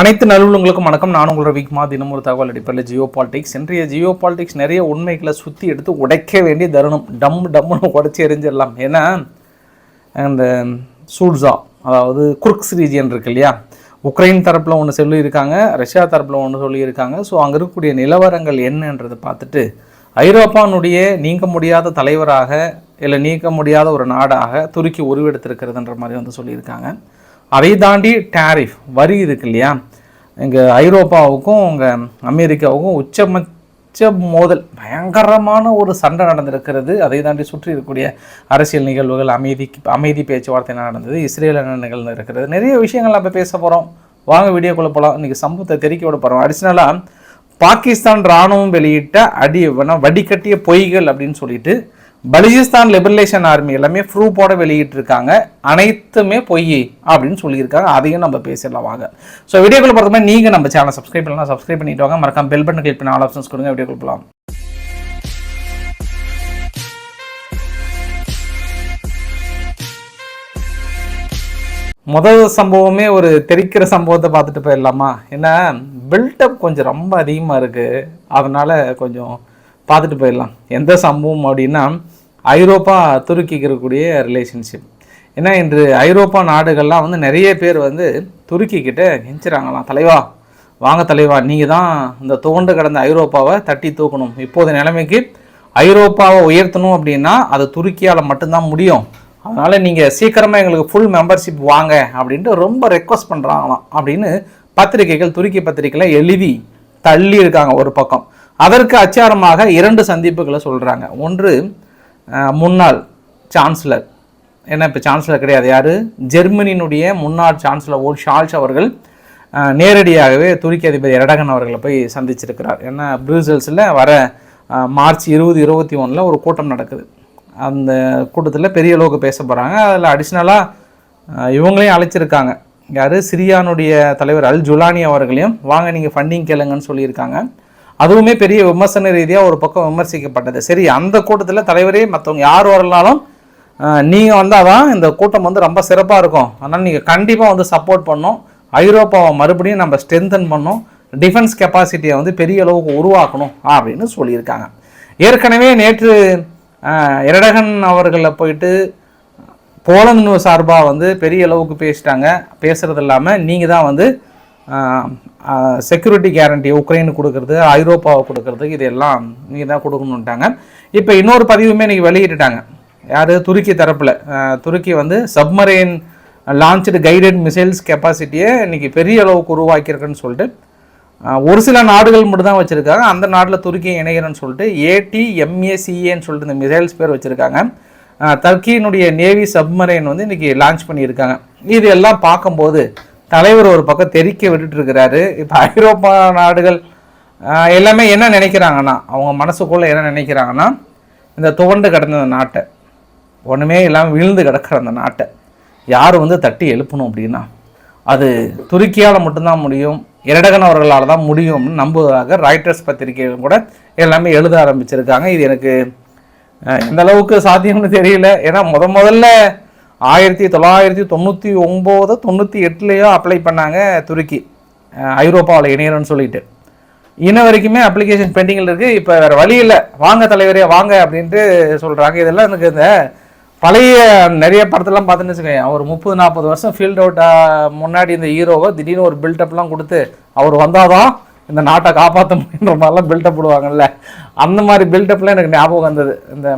அனைத்து நல்லுள்ளங்களுக்கும் வணக்கம். நான் உங்களோட வீக்மா தினம் ஒரு தகவல் அடிப்படையில் ஜியோ பாலிடிக்ஸ். இன்றைய ஜியோ பாலிடிக்ஸ் நிறைய உண்மைகளை சுற்றி எடுத்து உடைக்க வேண்டிய தருணம். டம் டம்னு உடச்சி எரிஞ்சிடலாம். ஏன்னா அந்த சூட்ஸா அதாவது குர்க்ஸ் ரீஜியன் இருக்கு இல்லையா? உக்ரைன் தரப்பில் ஒன்று சொல்லியிருக்காங்க ரஷ்யா தரப்பில் ஒன்று சொல்லியிருக்காங்க. ஸோ அங்கே இருக்கக்கூடிய நிலவரங்கள் என்னன்றதை பார்த்துட்டு ஐரோப்பானுடைய நீங்க முடியாத தலைவராக இல்லை நீக்க முடியாத ஒரு நாடாக துருக்கி உருவெடுத்திருக்கிறதுன்ற மாதிரி வந்து சொல்லியிருக்காங்க. அதை தாண்டி டேரிஃப் வரி இருக்கு இல்லையா? இங்கே ஐரோப்பாவுக்கும் இங்கே அமெரிக்காவுக்கும் உச்சமச்ச மோதல் பயங்கரமான ஒரு சண்டை நடந்திருக்கிறது. அதை தாண்டி சுற்றி இருக்கக்கூடிய அரசியல் நிகழ்வுகள் அமைதிக்கு அமைதி பேச்சுவார்த்தை நடந்தது? இஸ்ரேல் என்ன நிகழ்ந்து இருக்கிறது? நிறைய விஷயங்கள் நம்ம பேச போகிறோம் வாங்க வீடியோக்குள்ளே போகலாம் இன்றைக்கி சம்பவத்தை தெரிவிக்க விட போகிறோம் அடிஷ்னலாக பாகிஸ்தான் ராணுவம் வெளியிட்ட அடி வடிகட்டிய பொய்கள் அப்படின்னு சொல்லிட்டு பலிஜிஸ்தான் லிபரலேஷன் ஆர்மி எல்லாமே ப்ரூஃபோட வெளியிட்டிருக்காங்க. அனைத்துமே பொய் அப்படின்னு சொல்லியிருக்காங்க. அதையும் நம்ம பேசிடலாம் வாங்க. ஸோ வீடியோக்குள்ள பொறுத்த மாதிரி நீங்கள் நம்ம சேனல் சப்ஸ்கிரைப் பண்ணலாம் சப்ஸ்கிரைப் பண்ணிட்டு வாங்க. மறக்காம பெல் பட்டன் கிளிக் பண்ணி ஆல் ஆப்ஷன்ஸ் கொடுங்க. வீடியோக்குள்ள போகலாம் முதல் சம்பவமே ஒரு தெரிக்கிற சம்பவத்தை பார்த்துட்டு போயிடலாமா? ஏன்னா பில்டப் கொஞ்சம் ரொம்ப அதிகமாக இருக்குது அதனால் கொஞ்சம் பார்த்துட்டு போயிடலாம். எந்த சம்பவம் அப்படின்னா ஐரோப்பா துருக்கிக்கு இருக்கக்கூடிய ரிலேஷன்ஷிப் ஏன்னா இன்று ஐரோப்பா நாடுகள்லாம் வந்து நிறைய பேர் வந்து துருக்கிக்கிட்ட கெஞ்சுறாங்களாம். தலைவா வாங்க தலைவா நீங்கள் தான் இந்த துவண்டு கிடந்த ஐரோப்பாவை தட்டி தூக்கணும். இப்போது நிலைமைக்கு ஐரோப்பாவை உயர்த்தணும் அப்படின்னா அது துருக்கியால் மட்டும்தான் முடியும். அதனால் நீங்கள் சீக்கிரமாக எங்களுக்கு ஃபுல் மெம்பர்ஷிப் வாங்க அப்படின்ட்டு ரொம்ப ரெக்வஸ்ட் பண்ணுறாங்களாம் அப்படின்னு பத்திரிகைகள் துருக்கி பத்திரிகையில் எழுதி தள்ளி இருக்காங்க ஒரு பக்கம். அதற்கு அச்சாரமாக இரண்டு சந்திப்புகளை சொல்கிறாங்க ஒன்று முன்னாள் சான்சலர் என்ன இப்போ சான்சலர் கிடையாது. யார்? ஜெர்மனியினுடைய முன்னாள் சான்சலர் ஓல் ஷால்ஸ் அவர்கள் நேரடியாகவே துருக்கி அதிபர் எரடகன் அவர்களை போய் சந்திச்சிருக்கிறார். ஏன்னா ப்ரூசல்ஸில் வர மார்ச் இருபது இருபத்தி ஒன்றில் ஒரு கூட்டம் நடக்குது. அந்த கூட்டத்தில் பெரிய அளவுக்கு பேச போகிறாங்க அதில் அடிஷ்னலாக இவங்களையும் அழைச்சிருக்காங்க. யார்? சிரியானுடைய தலைவர் அல் ஜுலானி அவர்களையும் வாங்க நீங்கள் ஃபண்டிங் கேளுங்கன்னு சொல்லியிருக்காங்க. அதுவுமே பெரிய விமர்சன ரீதியாக ஒரு பக்கம் விமர்சிக்கப்பட்டது. சரி அந்த கூட்டத்தில் தலைவரே மற்றவங்க யார் வரலாலும் நீங்கள் வந்தால் தான் இந்த கூட்டம் வந்து ரொம்ப சிறப்பாக இருக்கும். அதனால் நீங்கள் கண்டிப்பாக வந்து சப்போர்ட் பண்ணோம் ஐரோப்பாவை மறுபடியும் நம்ம ஸ்ட்ரென்தன் பண்ணோம் டிஃபென்ஸ் கெப்பாசிட்டியை வந்து பெரிய அளவுக்கு உருவாக்கணும் அப்படின்னு சொல்லியிருக்காங்க. ஏற்கனவே நேற்று இரடகன் எரடகன் அவர்களை போயிட்டு போலந்து சார்பாக வந்து பெரிய அளவுக்கு பேசிட்டாங்க. பேசுகிறது இல்லாமல் நீங்கள் தான் வந்து செக்யூரிட்டி கேரண்டி உக்ரைனுக்கு கொடுக்கறது ஐரோப்பாவை கொடுக்கறது இதெல்லாம் நீங்கள் தான் கொடுக்கணுன்ட்டாங்க இப்போ இன்னொரு பதிவுமே இன்றைக்கி வெளியிட்டுட்டாங்க. யார்? துருக்கி தரப்பில். துருக்கி வந்து சப்மரைன் லான்ச்சு கைடட் மிசைல்ஸ் கெப்பாசிட்டியை இன்றைக்கி பெரிய அளவுக்கு உருவாக்கியிருக்குன்னு சொல்லிட்டு ஒரு சில நாடுகள் மட்டும் தான் வச்சுருக்காங்க. அந்த நாட்டில் துருக்கியை இணைகிறேன்னு சொல்லிட்டு ஏடி எம்ஏசிஏன்னு சொல்லிட்டு இந்த மிசைல்ஸ் பேர் வச்சுருக்காங்க. டர்க்கியினுடைய நேவி சப்மரைன் வந்து இன்றைக்கி லான்ச் பண்ணியிருக்காங்க. இது எல்லாம் பார்க்கும்போது தலைவர் ஒரு பக்கம் தெறிக்க விட்டுட்டு இருக்கிறாரு இப்போ ஐரோப்பா நாடுகள் எல்லாமே என்ன நினைக்கிறாங்கன்னா அவங்க மனசுக்குள்ளே என்ன நினைக்கிறாங்கன்னா இந்த துவண்டு கிடந்த அந்த நாட்டை ஒன்றுமே இல்லாமல் விழுந்து கிடக்கிற அந்த நாட்டை யார் வந்து தட்டி எழுப்பணும் அப்படின்னா அது துருக்கியால் மட்டும்தான் முடியும் இரடகன் அவர்களால் தான் முடியும்னு நம்புவதாக ராய்டர்ஸ் பத்திரிகைகள் கூட எல்லாமே எழுத ஆரம்பிச்சிருக்காங்க. இது எனக்கு எந்த அளவுக்கு சாத்தியம்னு தெரியல. ஏன்னா முத முதல்ல ஆயிரத்தி தொள்ளாயிரத்தி தொண்ணூற்றி ஒம்பது தொண்ணூற்றி எட்டுலேயோ அப்ளை பண்ணாங்க துருக்கி. ஐரோப்பாவில் இணையறன்னு சொல்லிட்டு. இன்ன வரைக்குமே அப்ளிகேஷன் பெண்டிங்கில் இருக்குது இப்போ வேறு வழி இல்லை. வாங்க தலைவரே வாங்க அப்படின்ட்டு சொல்கிறாங்க இதெல்லாம் எனக்கு இந்த பழைய நிறைய படத்தெல்லாம் பார்த்துன்னு வச்சுக்கோங்க ஒரு முப்பது நாற்பது வருஷம் ஃபீல்ட் அவுட்டாக முன்னாடி இந்த ஹீரோவை திடீர்னு ஒரு பில்டப்லாம் கொடுத்து அவர் வந்தாதான் இந்த நாட்டை காப்பாற்ற முடியுன்ற மாதிரிலாம் பில்டப் விடுவாங்கல்ல அந்த மாதிரி பில்டப்லாம் எனக்கு ஞாபகம் வந்தது. இந்த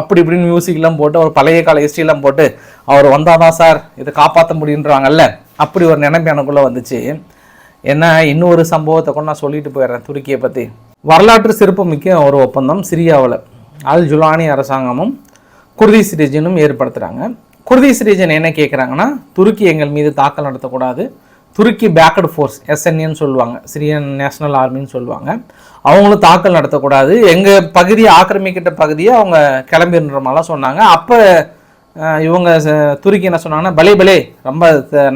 அப்படி இப்படின்னு மியூசிக்லாம் போட்டு ஒரு பழைய கால ஹிஸ்ட்ரிலாம் போட்டு அவர் வந்தாதான் சார் இதை காப்பாற்ற முடியுன்றாங்கல்ல அப்படி ஒரு நினைப்பு எனக்குள்ளே வந்துச்சு. என்ன இன்னொரு சம்பவத்தை கூட நான் சொல்லிட்டு போயிடுறேன் துருக்கியை பற்றி வரலாற்று சிறப்புமிக்க ஒரு ஒப்பந்தம் சிரியாவில். அல் ஜுலானி அரசாங்கமும் குர்திஸ் ரீஜனும் ஏற்படுத்துகிறாங்க குர்திஸ் ரீஜன் என்ன கேட்குறாங்கன்னா துருக்கி எங்கள் மீது தாக்கல் நடத்தக்கூடாது. துருக்கி பேக்கடு ஃபோர்ஸ் எஸ்என்ஏன்னு சொல்லுவாங்க. சிரியன் நேஷனல் ஆர்மின்னு சொல்லுவாங்க. அவங்களும் தாக்கல் நடத்தக்கூடாது. எங்கள் பகுதியை ஆக்கிரமிக்கிட்ட பகுதியை அவங்க கிளம்பிடுற மாதிரிலாம் சொன்னாங்க. அப்போ இவங்க துருக்கி என்ன சொன்னாங்கன்னா பலே பலே ரொம்ப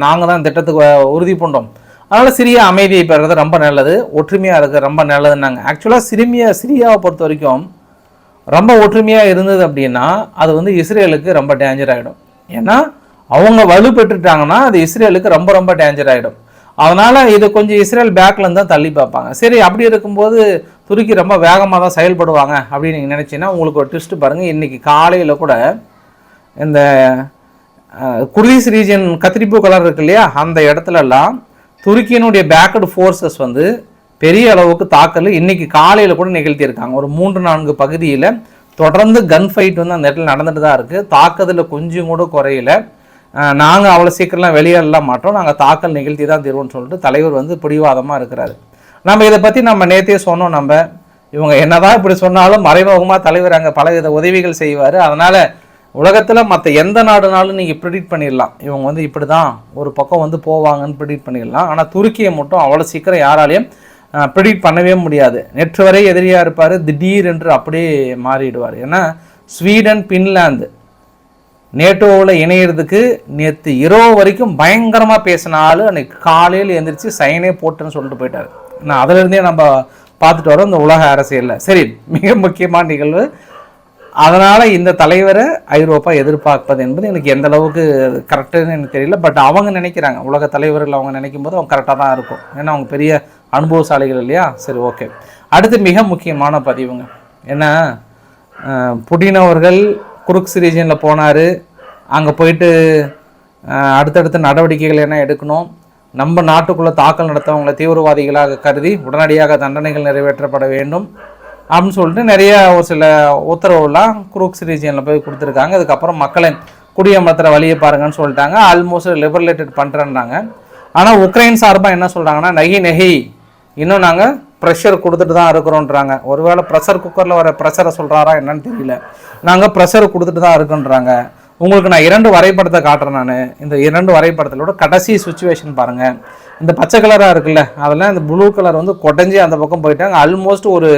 நாங்கள் தான் திட்டத்துக்கு உறுதி பண்ணோம் அதனால் சிரியா அமைதியை பெறுறது ரொம்ப நல்லது. ஒற்றுமையாக இருக்குது ரொம்ப நல்லதுன்னாங்க. ஆக்சுவலாக சிறுமியா சிரியாவை பொறுத்த வரைக்கும் ரொம்ப ஒற்றுமையாக இருந்தது அப்படின்னா அது வந்து இஸ்ரேலுக்கு ரொம்ப டேஞ்சர் ஆகிடும். ஏன்னா அவங்க வலுப்பெற்றுட்டாங்கன்னா அது இஸ்ரேலுக்கு ரொம்ப ரொம்ப டேஞ்சர் ஆகிடும் அதனால் இது கொஞ்சம் இஸ்ரேல் பேக்கில் தான் தள்ளி பார்ப்பாங்க. சரி அப்படி இருக்கும்போது துருக்கி ரொம்ப வேகமாக தான் செயல்படுவாங்க அப்படின்னு நீங்கள் நினச்சிங்கன்னா உங்களுக்கு ஒரு ட்விஸ்ட் பாருங்கள் இன்றைக்கி காலையில் கூட இந்த குர்தீஸ் ரீஜன் கத்திரிப்பூ கலர் இருக்கு இல்லையா? அந்த இடத்துலலாம் துருக்கியினுடைய பேக்கடு ஃபோர்ஸஸ் வந்து பெரிய அளவுக்கு தாக்கல் இன்றைக்கி காலையில் கூட நிகழ்த்தியிருக்காங்க. ஒரு மூன்று நான்கு பகுதியில் தொடர்ந்து கன் ஃபைட் வந்து அந்த இடத்துல நடந்துட்டு தான் இருக்குது தாக்குதலில் கொஞ்சம் கூட குறையல. நாங்கள் அவ்வளோ சீக்கிரம்லாம் வெளியேறலாம் மாட்டோம். நாங்கள் தாக்கல் நிகழ்த்தி தான் தீர்வோம்னு சொல்லிட்டு தலைவர் வந்து பிடிவாதமாக இருக்கிறாரு. நம்ம இதை பற்றி நம்ம நேற்றே சொன்னோம் நம்ம. இவங்க என்னதான் இப்படி சொன்னாலும் மறைமுகமாக தலைவர் அங்கே பலவித உதவிகள் செய்வார். அதனால் உலகத்தில் மற்ற எந்த நாடுனாலும் நீங்கள் ப்ரிடிக்ட் பண்ணிடலாம். இவங்க வந்து இப்படி தான் ஒரு பக்கம் வந்து போவாங்கன்னு ப்ரிடிக்ட் பண்ணிடலாம். ஆனால் துருக்கியை மட்டும் அவ்வளோ சீக்கிரம் யாராலையும் ப்ரிடிக்ட் பண்ணவே முடியாது. நேற்று வரை எதிரியாக இருப்பார். திடீர் என்று அப்படியே மாறிடுவார். ஏன்னா ஸ்வீடன் பின்லாந்து நேட்டோவில் இணையிறதுக்கு நேற்று இரவு வரைக்கும் பயங்கரமாக பேசின ஆள் அன்னைக்கு காலையில் எழுந்திரிச்சு சைனே போட்டுன்னு சொல்லிட்டு போயிட்டார். நான் அதிலிருந்தே நம்ம பார்த்துட்டு வரோம் இந்த உலக அரசியலில். சரி மிக முக்கியமான நிகழ்வு. அதனால் இந்த தலைவரை ஐரோப்பா எதிர்பார்ப்பது என்பது எனக்கு எந்த அளவுக்கு கரெக்டுன்னு எனக்கு தெரியல. பட் அவங்க நினைக்கிறாங்க உலக தலைவர்கள் அவங்க நினைக்கும் போது அவங்க கரெக்டாக தான் இருக்கும். ஏன்னா அவங்க பெரிய அனுபவசாலிகள் இல்லையா? சரி ஓகே அடுத்து மிக முக்கியமான பதிவுங்க. ஏன்னா புடினவர்கள் குருக்ஸ் ரீஜனில் போனார். அங்கே போயிட்டு அடுத்தடுத்த நடவடிக்கைகள் என்ன எடுக்கணும். நம்ம நாட்டுக்குள்ளே தாக்கல் நடத்தவங்களை தீவிரவாதிகளாக கருதி உடனடியாக தண்டனைகள் நிறைவேற்றப்பட வேண்டும். அப்படின்னு சொல்லிட்டு நிறைய ஒரு சில உத்தரவுலாம் குரூக்ஸ் ரீஜியனில் போய் கொடுத்துருக்காங்க. அதுக்கப்புறம் மக்களை குடியமர்த்துற வழியை பாருங்கன்னு சொல்லிட்டாங்க. ஆல்மோஸ்ட் லிபரலேட்டட் பண்ணுறேன்னாங்க ஆனால் உக்ரைன் சார்பாக என்ன சொல்கிறாங்கன்னா நகி நெகி. இன்னும் நாங்கள் ப்ரெஷர் கொடுத்துட்டு தான் இருக்கிறோன்றாங்க. ஒருவேளை ப்ரெஷர் குக்கரில் வர ப்ரெஷரை சொல்கிறாரா என்னன்னு தெரியல. நாங்கள் ப்ரெஷர் கொடுத்துட்டு தான் இருக்குன்றாங்க. உங்களுக்கு நான் இரண்டு வரைபடத்தை காட்டுறேன் நான். இந்த இரண்டு வரைபடத்திலோட கடைசி சுச்சுவேஷன் பாருங்கள் இந்த பச்சை கலராக இருக்குல்ல அதெல்லாம் இந்த ப்ளூ கலர் வந்து கொடைஞ்சி அந்த பக்கம் போயிட்டாங்க. ஆல்மோஸ்ட் ஒரு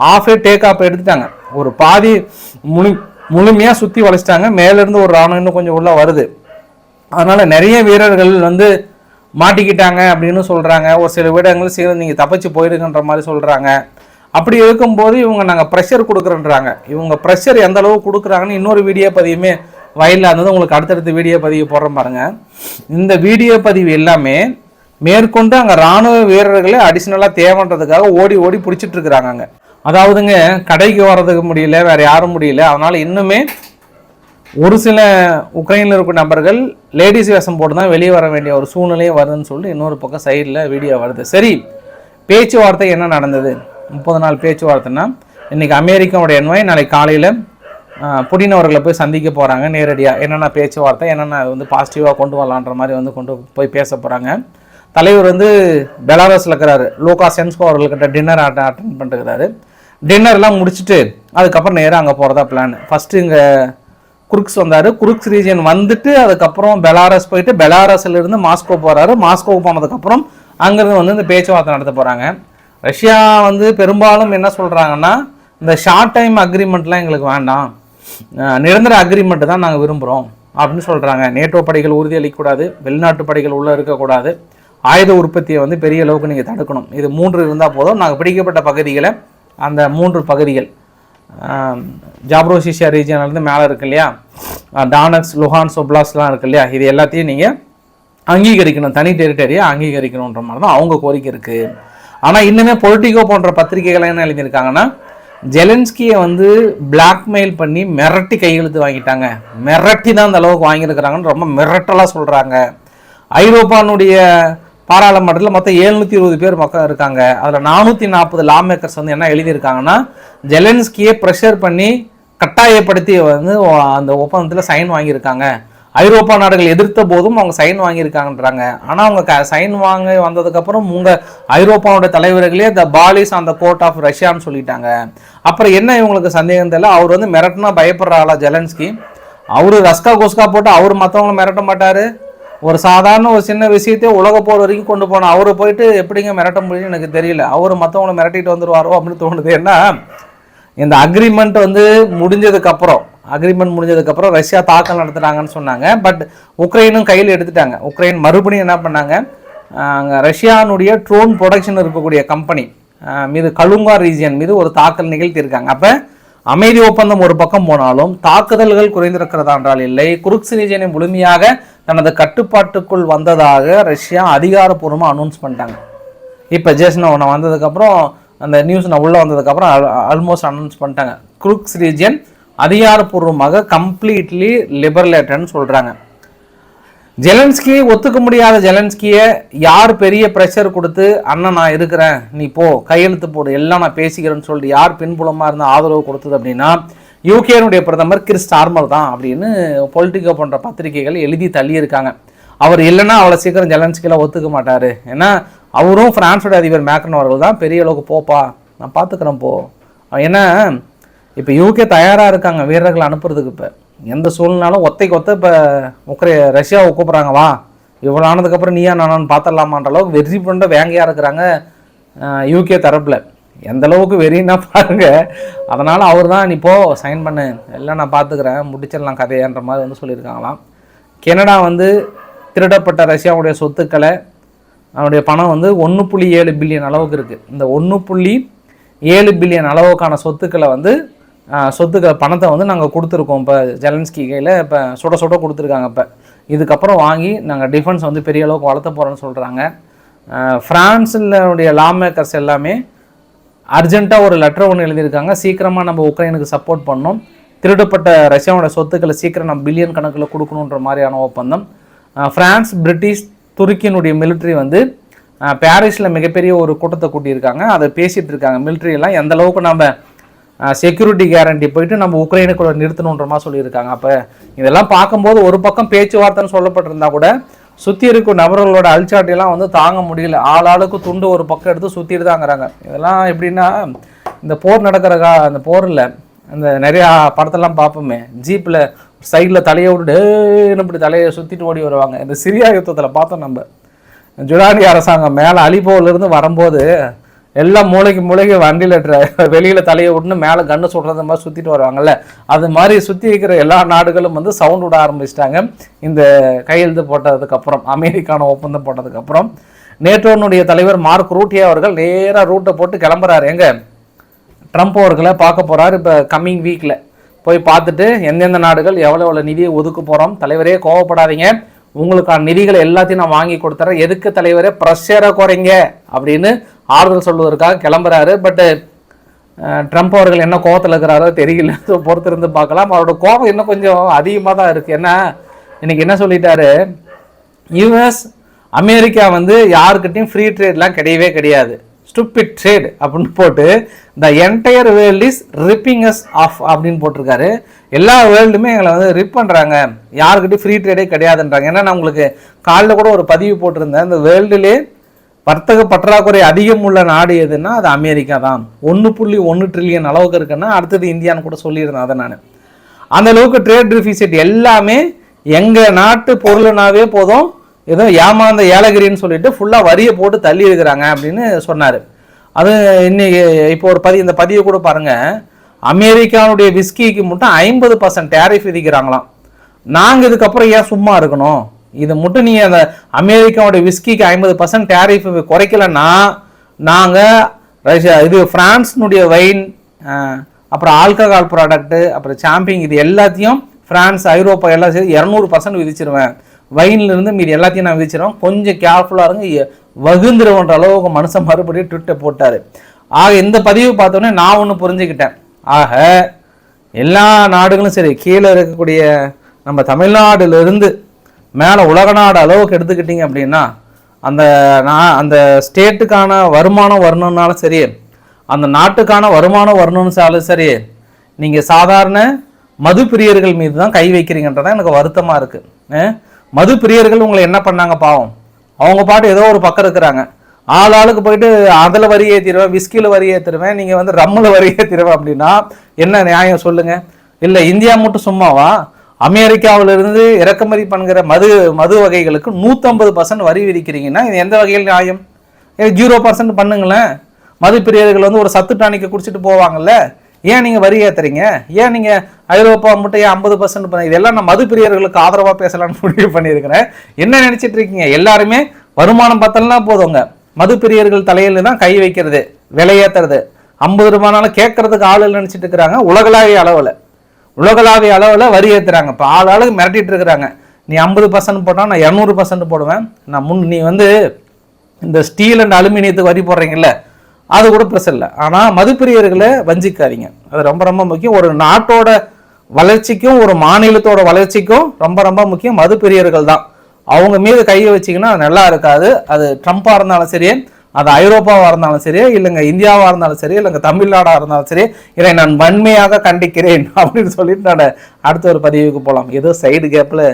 ஆஃபே டேக் ஆஃப் எடுத்துட்டாங்க. ஒரு பாதி முழு முழுமையாக சுற்றி வளைச்சிட்டாங்க. மேலேருந்து ஒரு ராணுவம் இன்னும் கொஞ்சம் உள்ளே வருது. அதனால் நிறைய வீரர்கள் வந்து மாட்டிக்கிட்டாங்க அப்படின்னு சொல்கிறாங்க ஒரு சில வீடங்கள் சீக்கிரம் நீங்கள் தப்பிச்சு போயிடுங்கன்ற மாதிரி சொல்கிறாங்க அப்படி இருக்கும்போது இவங்க நாங்கள் ப்ரெஷர் கொடுக்குறேன்றாங்க. இவங்க ப்ரெஷர் எந்த அளவு கொடுக்குறாங்கன்னு இன்னொரு வீடியோ பதிவுமே வயலில் இருந்தது உங்களுக்கு அடுத்தடுத்த வீடியோ பதிவு போடுறேன் பாருங்கள் இந்த வீடியோ பதிவு எல்லாமே மேற்கொண்டு அங்கே ராணுவ வீரர்களே அடிஷ்னலாக தேவைன்றதுக்காக ஓடி ஓடி பிடிச்சிட்டு இருக்கிறாங்க அங்கே. அதாவதுங்க கடைக்கு வர்றதுக்கு முடியல வேறு யாரும் முடியல. அதனால் இன்னுமே ஒரு சில உக்ரைனில் இருக்கிற நபர்கள் லேடிஸ் வேஷம் போட்டு தான் வெளியே வர வேண்டிய ஒரு சூழ்நிலையும் வருதுன்னு சொல்லிட்டு இன்னொரு பக்கம் சைடில் வீடியோ வருது. சரி பேச்சுவார்த்தை என்ன நடந்தது? முப்பது நாள் பேச்சுவார்த்தைன்னா இன்றைக்கி அமெரிக்காவோட என்வாய் நாளைக்கு காலையில் புடின் அவர்களை போய் சந்திக்க போகிறாங்க நேரடியாக என்னென்ன பேச்சுவார்த்தை என்னென்ன வந்து பாசிட்டிவாக கொண்டு வரலான்ற மாதிரி வந்து கொண்டு போய் பேச போகிறாங்க தலைவர் வந்து பெலாரஸில் இருக்கிறாரு. லூகா சென்ஸ்கோ அவர்கள்கிட்ட டின்னர் அட்டன் அட்டன் பண்ணிருக்கிறாரு டின்னர்லாம் முடிச்சுட்டு அதுக்கப்புறம் நேராக அங்கே போகிறதா பிளான் ஃபஸ்ட்டு இங்கே குருக்ஸ் வந்தார். குருக்ஸ் ரீஜியன் வந்துட்டு அதுக்கப்புறம் பெலாரஸ் போயிட்டு பெலாரஸ்லேருந்து மாஸ்கோ போகிறாரு மாஸ்கோ போனதுக்கப்புறம் அங்கேருந்து வந்து இந்த பேச்சுவார்த்தை நடத்த போகிறாங்க ரஷ்யா வந்து பெரும்பாலும் என்ன சொல்கிறாங்கன்னா இந்த ஷார்ட் டைம் அக்ரிமெண்ட்லாம் எங்களுக்கு வேண்டாம். நிரந்தர அக்ரிமெண்ட் தான் நாங்கள் விரும்புகிறோம் அப்படின்னு சொல்கிறாங்க நேட்டோ படைகள் உறுதியளிக்கக்கூடாது. வெளிநாட்டு படைகள் உள்ளே இருக்கக்கூடாது. ஆயுத உற்பத்தியை வந்து பெரிய அளவுக்கு நீங்கள் தடுக்கணும். இது மூன்று இருந்தால் போதும். நாங்கள் பிடிக்கப்பட்ட பகுதிகளை அந்த மூன்று பகுதிகள் ஜாப்ரோசிஷியா ரீஜியன்லேருந்து மேலே இருக்கு இல்லையா? டானக்ஸ் லுஹான்ஸ் ஒப்லாஸ்லாம் இருக்கு இல்லையா? இது எல்லாத்தையும் நீங்கள் அங்கீகரிக்கணும். தனி டெரிட்டரியை அங்கீகரிக்கணுன்ற மாதிரி தான் அவங்க கோரிக்கை இருக்குது ஆனால் இன்னுமே பொலிட்டிகோ போன்ற பத்திரிகைகள் என்ன எழுதியிருக்காங்கன்னா ஜெலன்ஸ்கியை வந்து பிளாக்மெயில் பண்ணி மிரட்டி கையெழுத்து வாங்கிட்டாங்க. மிரட்டி தான் அந்த அளவுக்கு வாங்கியிருக்கிறாங்கன்னு ரொம்ப மிரட்டலாக சொல்கிறாங்க ஐரோப்பானுடைய பாராளுமன்றத்தில் மொத்தம் எழுநூற்றி இருபது பேர் மக்கள் இருக்காங்க. அதில் நானூற்றி நாற்பது லா மேக்கர்ஸ் வந்து என்ன எழுதியிருக்காங்கன்னா ஜெலன்ஸ்கியை ப்ரெஷர் பண்ணி கட்டாயப்படுத்தி வந்து அந்த ஒப்பந்தத்தில் சைன் வாங்கியிருக்காங்க. ஐரோப்பா நாடுகள் எதிர்த்த போதும் அவங்க சைன் வாங்கியிருக்காங்கன்றாங்க. ஆனால் அவங்க க சைன் வாங்க வந்ததுக்கப்புறம் உங்கள் ஐரோப்பாவோட தலைவர்களே த பாலிஸ் அந்த கோர்ட் ஆஃப் ரஷ்யான்னு சொல்லிட்டாங்க. அப்புறம் என்ன இவங்களுக்கு சந்தேகம் தெரியல? அவர் வந்து மிரட்டினா பயப்படுறாளா ஜெலன்ஸ்கி? அவர் ரஸ்கா கோஸ்கா போட்டு அவர் மற்றவங்களை மிரட்ட மாட்டார். ஒரு சாதாரண ஒரு சின்ன விஷயத்தையே உலக போர் வரைக்கும் கொண்டு போனோம் அவரை போயிட்டு எப்படிங்க மிரட்ட முடியும்னு எனக்கு தெரியல. அவர் மற்றவங்களை மிரட்டிட்டு வந்துருவாரோ அப்படின்னு தோணுது. ஏன்னா இந்த அக்ரிமெண்ட் வந்து முடிஞ்சதுக்கப்புறம் அக்ரிமெண்ட் முடிஞ்சதுக்கப்புறம் ரஷ்யா தாக்கல் நடத்துகிறாங்கன்னு சொன்னாங்க. பட் உக்ரைனும் கையில் எடுத்துட்டாங்க. உக்ரைன் மறுபடியும் என்ன பண்ணாங்க? அங்கே ரஷ்யானுடைய ட்ரோன் ப்ரொடக்ஷன் இருக்கக்கூடிய கம்பெனி மீது கலுங்கா ரீஜியன் மீது ஒரு தாக்கல் நிகழ்த்தியிருக்காங்க. அப்போ அமைதி ஒப்பந்தம் ஒரு பக்கம் போனாலும் தாக்குதல்கள் குறைந்திருக்கிறதா என்றால் இல்லை. குருக்ஸ் ரீஜனை முழுமையாக தனது கட்டுப்பாட்டுக்குள் வந்ததாக ரஷ்யா அதிகாரப்பூர்வமாக அனௌன்ஸ் பண்ணிட்டாங்க. இப்போ ஜேசன் ஒன்று வந்ததுக்கப்புறம் அந்த நியூஸ் நான் உள்ளே வந்ததுக்கப்புறம் ஆல்மோஸ்ட் அனௌன்ஸ் பண்ணிட்டாங்க. குருக்ஸ் ரீஜன் அதிகாரப்பூர்வமாக கம்ப்ளீட்லி லிபரலேட்டட்னு சொல்கிறாங்க ஜெலன்ஸ்கி ஒத்துக்க முடியாத ஜெலன்ஸ்கியை யார் பெரிய ப்ரெஷர் கொடுத்து அண்ணன் நான் இருக்கிறேன் நீ போ கையெழுத்து போடு எல்லாம் நான் பேசிக்கிறேன்னு சொல்லிட்டு யார் பின்புலமாக இருந்து ஆதரவு கொடுத்தது அப்படின்னா யூகேனுடைய பிரதமர் கிறிஸ் ஸ்டார்மர் தான் அப்படின்னு பொலிட்டிக்கோ போன்ற பத்திரிகைகள் எழுதி தள்ளியிருக்காங்க. அவர் இல்லைன்னா அவ்வளோ சீக்கிரம் ஜெலன்ஸ்கிலாம் ஒத்துக்க மாட்டார். ஏன்னா அவரும் பிரான்ஸோட அதிபர் மேக்ரன் அவர்கள் தான் பெரிய அளவுக்கு போப்பா நான் பார்த்துக்கிறேன் போ. ஏன்னா இப்போ யூகே தயாராக இருக்காங்க வீரர்கள் அனுப்புறதுக்கு இப்போ. எந்த சூழ்நிலாலும் ஒத்தைக்கு ஒத்த இப்போ உக்ரை ரஷ்யாவை கூப்பிட்றாங்க வா. இவ்வளோ ஆனதுக்கப்புறம் நீயா நானான்னு பார்த்துடலாமான்ற அளவுக்கு வெற்றி பண்ண வேங்கையாக இருக்கிறாங்க யூகே தரப்பில். எந்த அளவுக்கு வெறின்னா பாருங்க. அதனால் அவர் தான் நீ போ சைன் பண்ணு. எல்லாம் நான் பார்த்துக்கிறேன். முடிச்சிடலாம் கதையன்ற மாதிரி வந்து சொல்லியிருக்காங்களாம். கெனடா வந்து திருடப்பட்ட ரஷ்யாவுடைய சொத்துக்களை அவனுடைய பணம் வந்து ஒன்று புள்ளி ஏழு பில்லியன் அளவுக்கு இருக்குது இந்த ஒன்று புள்ளி ஏழு பில்லியன் அளவுக்கான சொத்துக்களை வந்து சொத்துக்க பணத்தை வந்து நாங்கள் கொடுத்துருக்கோம். இப்போ ஜெலன்ஸ்கி கையில் இப்போ சுட சுட கொடுத்துருக்காங்க இப்போ. இதுக்கப்புறம் வாங்கி நாங்கள் டிஃபென்ஸ் வந்து பெரிய அளவுக்கு வளர்த்த போகிறோன்னு சொல்கிறாங்க ஃப்ரான்ஸினுடைய லா மேக்கர்ஸ் எல்லாமே அர்ஜென்ட்டாக ஒரு லெட்டர் ஒன்று எழுதியிருக்காங்க. சீக்கிரமாக நம்ம உக்ரைனுக்கு சப்போர்ட் பண்ணோம் திருடப்பட்ட ரஷ்யாவோட சொத்துக்களை சீக்கிரம் நம்ம பில்லியன் கணக்கில் கொடுக்கணுன்ற மாதிரியான ஒப்பந்தம். ஃப்ரான்ஸ் பிரிட்டிஷ் துருக்கியினுடைய மிலிட்ரி வந்து பாரிஸில் மிகப்பெரிய ஒரு கூட்டத்தை கூட்டியிருக்காங்க. அதை பேசிகிட்டு இருக்காங்க. மிலிட்ரியெல்லாம் எந்தளவுக்கு எந்த அளவுக்கு நம்ம செக்யூரிட்டி கேரண்டி போயிட்டு நம்ம உக்ரைனுக்குள்ள நிறுத்தணுன்ற மாதிரி சொல்லியிருக்காங்க. அப்போ இதெல்லாம் பார்க்கும்போது ஒரு பக்கம் பேச்சுவார்த்தைன்னு சொல்லப்பட்டிருந்தா கூட சுற்றி இருக்கும் நபர்களோட அல்சாட்டியெல்லாம் வந்து தாங்க முடியல. ஆள் ஆளுக்கு துண்டு ஒரு பக்கம் எடுத்து சுற்றிட்டு தாங்கிறாங்க இதெல்லாம் எப்படின்னா இந்த போர் நடக்கிற கா அந்த போரில் அந்த நிறையா படத்தெல்லாம் பார்ப்போமே. ஜீப்பில் சைடில் தலையை விட்டு இப்படி தலையை சுற்றிட்டு ஓடி வருவாங்க. இந்த சிரியா யுத்தத்தில் பார்த்தோம் நம்ம. ஜுடானி அரசாங்கம் மேலே அலிபோவிலேருந்து வரும்போது எல்லாம் மூளைக்கு மூளைக்கு வண்டியில் வெளியில் தலையை விட்டுன்னு மேலே கண்ணு சுடுறது மாதிரி சுற்றிட்டு வருவாங்கல்ல. அது மாதிரி சுற்றி இருக்கிற எல்லா நாடுகளும் வந்து சவுண்ட் விட ஆரம்பிச்சிட்டாங்க. இந்த கையெழுத்து போட்டதுக்கப்புறம் அமெரிக்கான ஒப்பந்தம் போட்டதுக்கப்புறம் நேட்டோனுடைய தலைவர் மார்க் ரூட்டியா அவர்கள் நேராக ரூட்டை போட்டு கிளம்புறாரு. எங்க? ட்ரம்ப் அவர்களை பார்க்க போகிறாரு இப்போ கம்மிங் வீக்கில் போய் பார்த்துட்டு எந்தெந்த நாடுகள் எவ்வளோ எவ்வளோ நிதியை ஒதுக்க போகிறோம் தலைவரே கோவப்படாதீங்க. உங்களுக்கான நிதிகளை எல்லாத்தையும் நான் வாங்கி கொடுத்துறேன். எதுக்கு தலைவரே? ப்ரெஷரை குறைங்க. அப்படின்னு ஆறுதல் சொல்வதற்காக கிளம்புறாரு. பட்டு ட்ரம்ப் uh, அவர்கள் என்ன கோபத்தில் இருக்கிறாரோ தெரியல. ஸோ பொறுத்திருந்து பார்க்கலாம். அவரோட கோபம் இன்னும் கொஞ்சம் அதிகமாக தான் இருக்குது ஏன்னா இன்னைக்கு என்ன சொல்லிட்டாரு? யூஎஸ் அமெரிக்கா வந்து யாருக்கிட்டையும் ஃப்ரீ ட்ரேட்லாம் கிடையவே கிடையாது. ஸ்டூபிட் ட்ரேட் அப்படின்னு போட்டு the entire world is ripping us off அப்படின்னு போட்டிருக்காரு. எல்லா வேர்ல்டுமே எங்களை வந்து ரிப் பண்ணுறாங்க யாருக்கிட்டையும் ஃப்ரீ ட்ரேடே கிடையாதுன்றாங்க. ஏன்னா நான் உங்களுக்கு காலையில் கூட ஒரு பதிவு போட்டிருந்தேன். இந்த வேர்ல்டுலேயே வர்த்தக பற்றாக்குறை அதிகம் உள்ள நாடு எதுன்னா அது அமெரிக்கா தான். ஒன்று புள்ளி ஒன்று ட்ரில்லியன் அளவுக்கு இருக்குன்னா அடுத்தது இந்தியான்னு கூட சொல்லியிருந்தேன் அதை நான். அந்த அளவுக்கு ட்ரேட் டிஃபிசிட் எல்லாமே எங்கள் நாட்டு பொருளுனாவே போதும். ஏதோ ஏமாந்த ஏலகிரின்னு சொல்லிட்டு ஃபுல்லாக வரியை போட்டு தள்ளி இருக்கிறாங்க அப்படின்னு சொன்னார். அது இன்னைக்கு இப்போ ஒரு பதி இந்த பதிவை கூட பாருங்கள் அமெரிக்காவுடைய விஸ்கிக்கு மட்டும் ஐம்பது பர்சன்ட் டேரிஃப் விதிக்கிறாங்களாம். நாங்கள் இதுக்கப்புறம் ஏன் சும்மா இருக்கணும்? இது மட்டும் நீங்கள் அந்த அமெரிக்காவுடைய விஸ்கிக்கு ஐம்பது பர்சன்ட் டேரிஃப் குறைக்கலன்னா நாங்கள் ரஷ்யா இது ஃப்ரான்ஸ்னுடைய வைன் அப்புறம் ஆல்கஹால் ப்ராடக்ட்டு அப்புறம் சாம்பிங் இது எல்லாத்தையும் ஃப்ரான்ஸ் ஐரோப்பா எல்லாம் சேர்த்து இரநூறு பர்சன்ட் விதிச்சிருவேன். வைன்லேருந்து மீது மீதி எல்லாத்தையும் நான் விதிச்சிருவேன். கொஞ்சம் கேர்ஃபுல்லாக இருங்க. வகுந்துருவன்ற அளவுக்கு மனுஷன் மறுபடியும் ட்விட்டை போட்டார். ஆக இந்த பதிவு பார்த்தோன்னே நான் ஒன்று புரிஞ்சுக்கிட்டேன். ஆக எல்லா நாடுகளும் சரி கீழே இருக்கக்கூடிய நம்ம தமிழ்நாடுலேருந்து மேலே உலக நாடு அளவுக்கு எடுத்துக்கிட்டிங்க அப்படின்னா அந்த நான் அந்த ஸ்டேட்டுக்கான வருமானம் வரணுன்னாலும் சரி அந்த நாட்டுக்கான வருமானம் வரணும்னாலும் சரி நீங்கள் சாதாரண மது பிரியர்கள் மீது தான் கை வைக்கிறீங்கன்றதான் எனக்கு வருத்தமாக இருக்குது மது பிரியர்கள் உங்களை என்ன பண்ணாங்க பாவம்? அவங்க பாட்டு ஏதோ ஒரு பக்கம் இருக்கிறாங்க. ஆள் ஆளுக்கு போயிட்டு அதில் வரி ஏற்றிடுவேன் விஸ்கியில் வரி ஏற்றிடுவேன் நீங்கள் வந்து ரம்மில் வரி ஏற்றிடுவேன் அப்படின்னா என்ன நியாயம் சொல்லுங்கள் இல்லை இந்தியா மட்டும் சும்மாவா? அமெரிக்காவிலிருந்து இறக்குமதி பண்ணுகிற மது மது வகைகளுக்கு நூற்றம்பது பர்சன்ட் வரி விதிக்கிறீங்கன்னா இது எந்த வகையில் நியாயம்? ஜீரோ பர்சன்ட் பண்ணுங்களேன். மது பிரியர்கள் வந்து ஒரு சத்து டானிக்கை குடிச்சிட்டு போவாங்கல்ல? ஏன் நீங்கள் வரி ஏற்றுறீங்க ஏன் நீங்கள் ஐரோப்பா மட்டும் ஏன் ஐம்பது பர்சன்ட் பண்ண இதெல்லாம் நான் மது பிரியர்களுக்கு ஆதரவாக பேசலாம்னு முடிவு பண்ணியிருக்கிறேன். என்ன நினச்சிட்டு இருக்கீங்க? எல்லாருமே வருமானம் பார்த்தோம்னா போதுங்க. மது பிரியர்கள் தலையில் தான் கை வைக்கிறது விலையேற்றுறது ஐம்பது ரூபானாலும் கேட்கறதுக்கு ஆள் நினச்சிட்டு இருக்கிறாங்க. உலகளாவிய அளவில். உலகளாவிய அளவில் வரி ஏற்றுறாங்க இப்போ ஆள் ஆளுக்கு மிரட்டிட்டு இருக்கிறாங்க. நீ ஐம்பது பர்சன்ட் போட்டால் நான் இரநூறு பர்சன்ட் போடுவேன். நான் முன் நீ வந்து இந்த ஸ்டீல் அண்ட் அலுமினியத்துக்கு வரி போடுறீங்கல்ல அது கூட பிரச்சனை இல்லை. ஆனால் மதுப்பிரியர்களை வஞ்சிக்காதீங்க. அது ரொம்ப ரொம்ப முக்கியம். ஒரு நாட்டோட வளர்ச்சிக்கும் ஒரு மாநிலத்தோட வளர்ச்சிக்கும் ரொம்ப ரொம்ப முக்கியம் மதுப்பிரியர்கள் தான். அவங்க மீது கையை வச்சிங்கன்னா நல்லா இருக்காது. அது ட்ரம்ப்பாக இருந்தாலும் சரி அது ஐரோப்பாவாக இருந்தாலும் சரி இல்லைங்க இந்தியாவாக இருந்தாலும் சரி இல்லைங்க தமிழ்நாடாக இருந்தாலும் சரி இதை நான் வன்மையாக கண்டிக்கிறேன் அப்படின்னு சொல்லிட்டு நான் அடுத்த ஒரு பதிவுக்கு போகலாம் ஏதோ சைடு கேப்பில்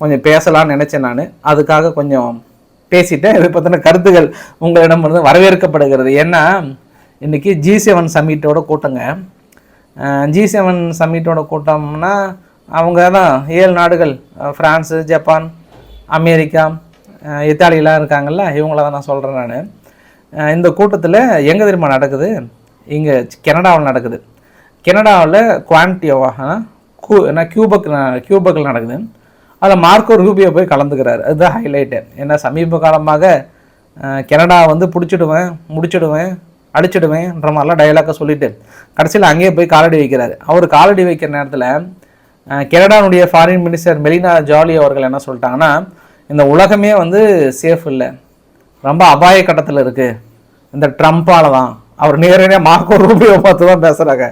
கொஞ்சம் பேசலாம்னு நினச்சேன் நான். அதுக்காக கொஞ்சம் பேசிட்டேன். இதை பற்றின கருத்துக்கள் உங்களிடம் வந்து வரவேற்கப்படுகிறது. ஏன்னா இன்றைக்கி ஜி செவன் சம்மிட்டோட கூட்டங்க. ஜி செவன் சம்மிட்டோட கூட்டம்னா அவங்க தான் ஏழு நாடுகள். ஃப்ரான்ஸு ஜப்பான் அமெரிக்கா இத்தாலியெலாம் இருக்காங்கல்ல இவங்கள தான் நான் சொல்கிறேன் நான். இந்த கூட்டத்தில் எங்கே தெரியுமா நடக்குது? இங்கே கனடாவில் நடக்குது. கனடாவில் குவான்டியோவாக கூ என்ன கியூபக் கியூபக்கில் நடக்குது. அதில் மார்க்கோ ரூபியோ போய் கலந்துக்கிறாரு. அதுதான் ஹைலைட்டு ஏன்னா சமீப காலமாக கனடா வந்து பிடிச்சிடுவேன் முடிச்சிடுவேன் அடிச்சிடுவேன்ற மாதிரிலாம் டைலாக்கை சொல்லிட்டு கடைசியில் அங்கேயே போய் காலடி வைக்கிறாரு. அவர் காலடி வைக்கிற நேரத்தில் கனடாவுடைய ஃபாரின் மினிஸ்டர் மெலினா ஜாலி அவர்கள் என்ன சொல்லிட்டாங்கன்னா இந்த உலகமே வந்து சேஃப் இல்லை. ரொம்ப அபாய கட்டத்தில் இருக்குது இந்த ட்ரம்ப்பால் தான். அவர் நேரடியாக மார்க்கோ ரூபியோ பார்த்து தான் பேசுகிறாங்க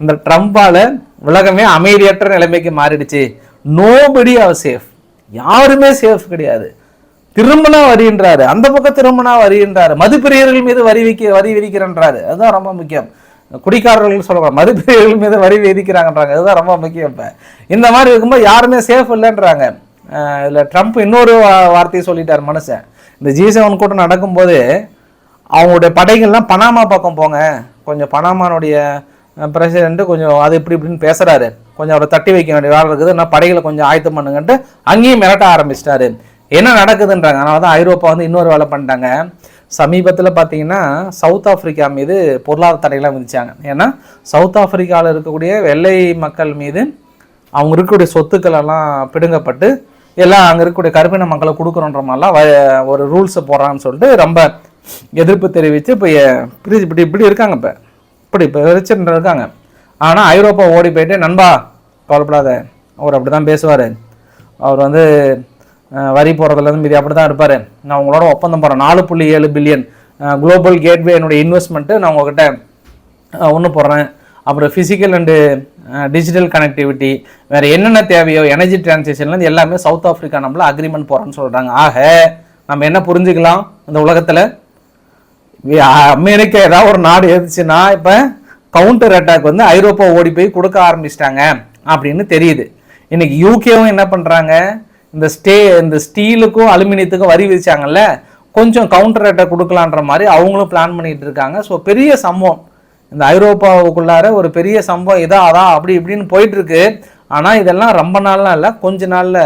இந்த ட்ரம்ப்பால் உலகமே அமைதியற்ற நிலைமைக்கு மாறிடுச்சு. நோபடி அவர் சேஃப் யாருமே சேஃப் கிடையாது. திரும்பினா வரின்றாரு. அந்த பக்கம் திரும்பினா வரின்றாரு. மதுப்பிரியர்கள் மீது வரி விக்க வரி விதிக்கிறன்றாரு. அதுதான் ரொம்ப முக்கியம். குடிக்காரர்கள் சொல்லுவாங்க மதுப்பிரியர்கள் மீது வரி விதிக்கிறாங்கன்றாங்க. அதுதான் ரொம்ப முக்கியம் இப்போ. இந்த மாதிரி இருக்கும்போது யாருமே சேஃப் இல்லைன்றாங்க. இதில் ட்ரம்ப் இன்னொரு வார்த்தையை சொல்லிட்டார் மனுஷன். இந்த ஜி செவன் கூட்டம் நடக்கும்போது அவங்களுடைய படைகள்லாம் பனாமா பக்கம் போங்க. கொஞ்சம் பனாமானுடைய பிரசிடென்ட்டு கொஞ்சம் அது இப்படி இப்படின்னு பேசுகிறாரு கொஞ்சம் அவரை தட்டி வைக்க வேண்டிய வேலை இருக்குது. நான் படைகளை கொஞ்சம் ஆயத்தம் பண்ணுங்கன்ட்டு அங்கேயும் மிரட்ட ஆரம்பிச்சிட்டாரு. என்ன நடக்குதுன்றாங்க. அதனால தான் ஐரோப்பா வந்து இன்னொரு வேலை பண்ணிட்டாங்க. சமீபத்தில் பார்த்தீங்கன்னா சவுத் ஆஃப்ரிக்கா மீது பொருளாதார தடைகளாக விதிச்சாங்க. ஏன்னா சவுத் ஆஃப்ரிக்காவில் இருக்கக்கூடிய வெள்ளை மக்கள் மீது அவங்க இருக்கக்கூடிய சொத்துக்கள் எல்லாம் பிடுங்கப்பட்டு எல்லாம் அங்கே இருக்கக்கூடிய கருப்பின மக்களை கொடுக்குறோன்ற மாதிரிலாம் ஒரு ரூல்ஸை போடுறான்னு சொல்லிட்டு ரொம்ப எதிர்ப்பு தெரிவித்து இப்போ இப்படி இப்படி இப்படி இருக்காங்க இப்போ. இப்படி இப்போ வச்சுட்டு இருக்காங்க. ஆனால் ஐரோப்பா ஓடி போயிட்டு நண்பா கவலைப்படாத. அவர் அப்படி தான் பேசுவார். அவர் வந்து வரி போகிறதுலேருந்து மீதி அப்படி தான் இருப்பார். நான் உங்களோட ஒப்பந்தம் போடுறேன். நாலு புள்ளி ஏழு பில்லியன் குளோபல் கேட்வே என்னுடைய இன்வெஸ்ட்மெண்ட்டு நான் உங்ககிட்ட ஒன்று போடுறேன். அப்புறம் ஃபிசிக்கல் அண்டு டிஜிட்டல் கனெக்டிவிட்டி வேறு என்னென்ன தேவையோ எனர்ஜி டிரான்சேஷன்லேருந்து எல்லாமே சவுத் ஆஃப்ரிக்கா நம்மள அக்ரிமெண்ட் போகிறோன்னு சொல்கிறாங்க ஆக நம்ம என்ன புரிஞ்சுக்கலாம் இந்த உலகத்தில்? அமெரிக்கா ஏதாவது ஒரு நாடு எதிர்ச்சுன்னா இப்போ கவுண்டர் அட்டாக் வந்து ஐரோப்பா ஓடி போய் கொடுக்க ஆரம்பிச்சிட்டாங்க அப்படின்னு தெரியுது. இன்றைக்கி யூகேவும் என்ன பண்ணுறாங்க இந்த ஸ்டே இந்த ஸ்டீலுக்கும் அலுமினியத்துக்கும் வரி விதிச்சாங்கல்ல கொஞ்சம் கவுண்டர் அட்டாக் கொடுக்கலான்ற மாதிரி அவங்களும் பிளான் பண்ணிகிட்டு இருக்காங்க. ஸோ பெரிய சம்பவம். இந்த ஐரோப்பாவுக்குள்ளார ஒரு பெரிய சம்பவம் இதா அதான் அப்படி இப்படின்னு போயிட்டுருக்கு. ஆனால் இதெல்லாம் ரொம்ப நாள்லாம் இல்லை கொஞ்ச நாளில்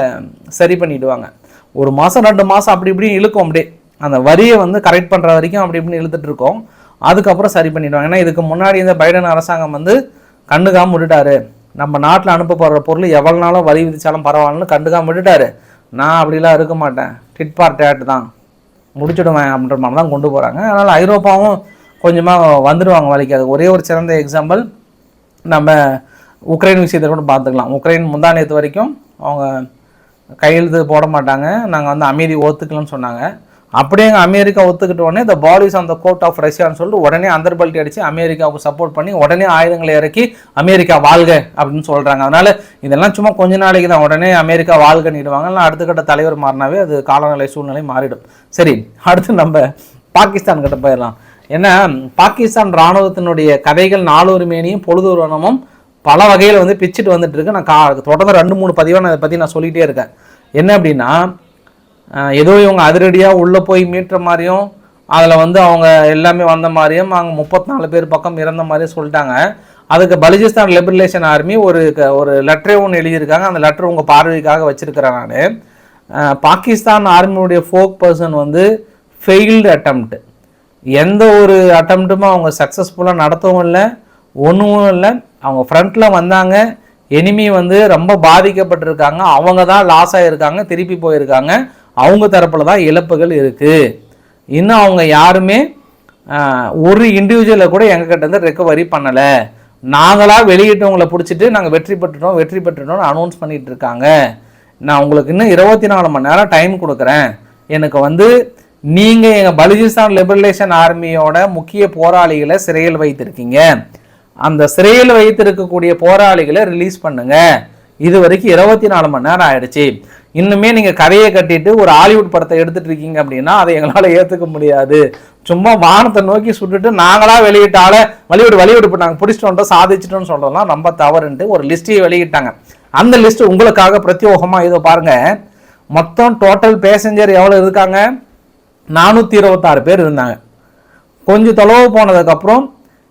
சரி பண்ணிவிடுவாங்க ஒரு மாதம் ரெண்டு மாதம் அப்படி இப்படி இழுக்கும் அப்படியே. அந்த வரியை வந்து கரெக்ட் பண்ணுற வரைக்கும் அப்படி இப்படின்னு இழுத்துட்டு இருக்கோம். அதுக்கப்புறம் சரி பண்ணிவிடுவாங்க ஏன்னா இதுக்கு முன்னாடி இந்த பைடன் அரசாங்கம் வந்து கண்டுக்காமல் விட்டுட்டாரு. நம்ம நாட்டில் அனுப்ப போகிற பொருள் எவ்வளோ நாளும் வரி விதித்தாலும் பரவாயில்லன்னு கண்டுக்காமல் விட்டுட்டாரு. நான் அப்படிலாம் இருக்க மாட்டேன். டிட் பார்ட் டேட் தான். முடிச்சுடுவேன் அப்படின்ற மாதிரி தான் கொண்டு போகிறாங்க அதனால் ஐரோப்பாவும் கொஞ்சமாக வந்துடுவாங்க வேலைக்கு. அது ஒரே ஒரு சிறந்த எக்ஸாம்பிள் நம்ம உக்ரைன் விஷயத்தை கூட பார்த்துக்கலாம். உக்ரைன் முந்தா நேற்று வரைக்கும் அவங்க கையெழுத்து போட மாட்டாங்க. நாங்கள் வந்து அமைதி ஒத்துக்கலன்னு சொன்னாங்க. அப்படியே அங்கே அமெரிக்கா ஒத்துக்கிட்ட உடனே இந்த bodies on the court of ரஷ்யான்னு சொல்லிட்டு உடனே அந்தர்பல்ட்டி அடித்து அமெரிக்காவுக்கு சப்போர்ட் பண்ணி உடனே ஆயுதங்களை இறக்கி அமெரிக்கா வாழ்க அப்படின்னு சொல்கிறாங்க அதனால் இதெல்லாம் சும்மா கொஞ்ச நாளைக்கு தான். உடனே அமெரிக்கா வாழ்கன்னிடுவாங்க இல்லை அடுத்த கட்ட தலைவர் மாறினாவே அது காலநிலை சூழ்நிலை மாறிடும். சரி அடுத்து நம்ம பாகிஸ்தான் கிட்ட போயிடலாம். ஏன்னா பாகிஸ்தான் இராணுவத்தினுடைய கதைகள் நாளொரு மேனியும் பொழுதொருவனமும் பல வகையில் வந்து பிச்சுட்டு வந்துட்டு இருக்கு நான் கா தொடர்ந்து ரெண்டு மூணு பதிவாக நான் இதை பற்றி நான் சொல்லிகிட்டே இருக்கேன். என்ன அப்படின்னா ஏதோ இவங்க அதிரடியாக உள்ளே போய் மீட்டுற மாதிரியும் அதில் வந்து அவங்க எல்லாமே வந்த மாதிரியும் அவங்க முப்பத்தி நாலு பேர் பக்கம் இறந்த மாதிரியும் சொல்லிட்டாங்க. அதுக்கு பலுச்சிஸ்தான் லிபரலேஷன் ஆர்மி ஒரு க- ஒரு லெட்டரே ஒன்று எழுதியிருக்காங்க. அந்த லெட்டர் உங்கள் பார்வைக்காக வச்சுருக்கிறேன் நான். பாகிஸ்தான் ஆர்மியுடைய ஃபோக் பர்சன் வந்து ஃபெயில்டு attempt. எந்த ஒரு அட்டம்ப்ட்டுமே அவங்க சக்ஸஸ்ஃபுல்லாக நடத்தவும் இல்லை ஒன்றும் இல்லை. அவங்க ஃப்ரண்ட்டில் வந்தாங்க. எனிமி வந்து ரொம்ப பாதிக்கப்பட்டிருக்காங்க. அவங்க தான் லாஸ் ஆகியிருக்காங்க திருப்பி போயிருக்காங்க. அவங்க தரப்பில் தான் இழப்புகள் இருக்குது இன்னும் அவங்க யாருமே ஒரு இண்டிவிஜுவலை கூட எங்ககிட்ட இருந்து ரெக்கவரி பண்ணலை. நாங்களாக வெளியிட்டவங்களை பிடிச்சிட்டு நாங்கள் வெற்றி பெற்றுட்டோம் வெற்றி பெற்றுட்டோம்னு அனௌன்ஸ் பண்ணிகிட்டு இருக்காங்க. நான் உங்களுக்கு இன்னும் இருபத்தி நாலு மணி நேரம் டைம் கொடுக்குறேன். எனக்கு வந்து நீங்கள் எங்கள் பலுஜிஸ்தான் லிபரலேஷன் ஆர்மியோட முக்கிய போராளிகளை சிறையில் வைத்திருக்கீங்க. அந்த சிறையில் வைத்திருக்கக்கூடிய போராளிகளை ரிலீஸ் பண்ணுங்க. இது வரைக்கும் இருபத்தி நாலு மணி நேரம் ஆயிடுச்சு. இன்னுமே நீங்கள் கதையை கட்டிட்டு ஒரு ஹாலிவுட் படத்தை எடுத்துட்டு இருக்கீங்க அப்படின்னா அதை எங்களால் ஏற்றுக்க முடியாது. சும்மா வானத்தை நோக்கி சுட்டுட்டு நாங்களாக வெளியிட்டால வழிவிடு வழிவிடு இப்போ நாங்கள் பிடிச்சிட்டு வந்தோம் சாதிச்சிட்டோம்னு சொல்றதெல்லாம் ரொம்ப தவறுன்ட்டு ஒரு லிஸ்ட்டையே வெளியிட்டாங்க. அந்த லிஸ்ட் உங்களுக்காக பிரத்யோகமாக இதோ பாருங்கள் மொத்தம் டோட்டல் பேசஞ்சர் எவ்வளோ இருக்காங்க? நானூற்றி இருபத்தாறு பேர் இருந்தாங்க. கொஞ்சம் தொலைவு போனதுக்கப்புறம்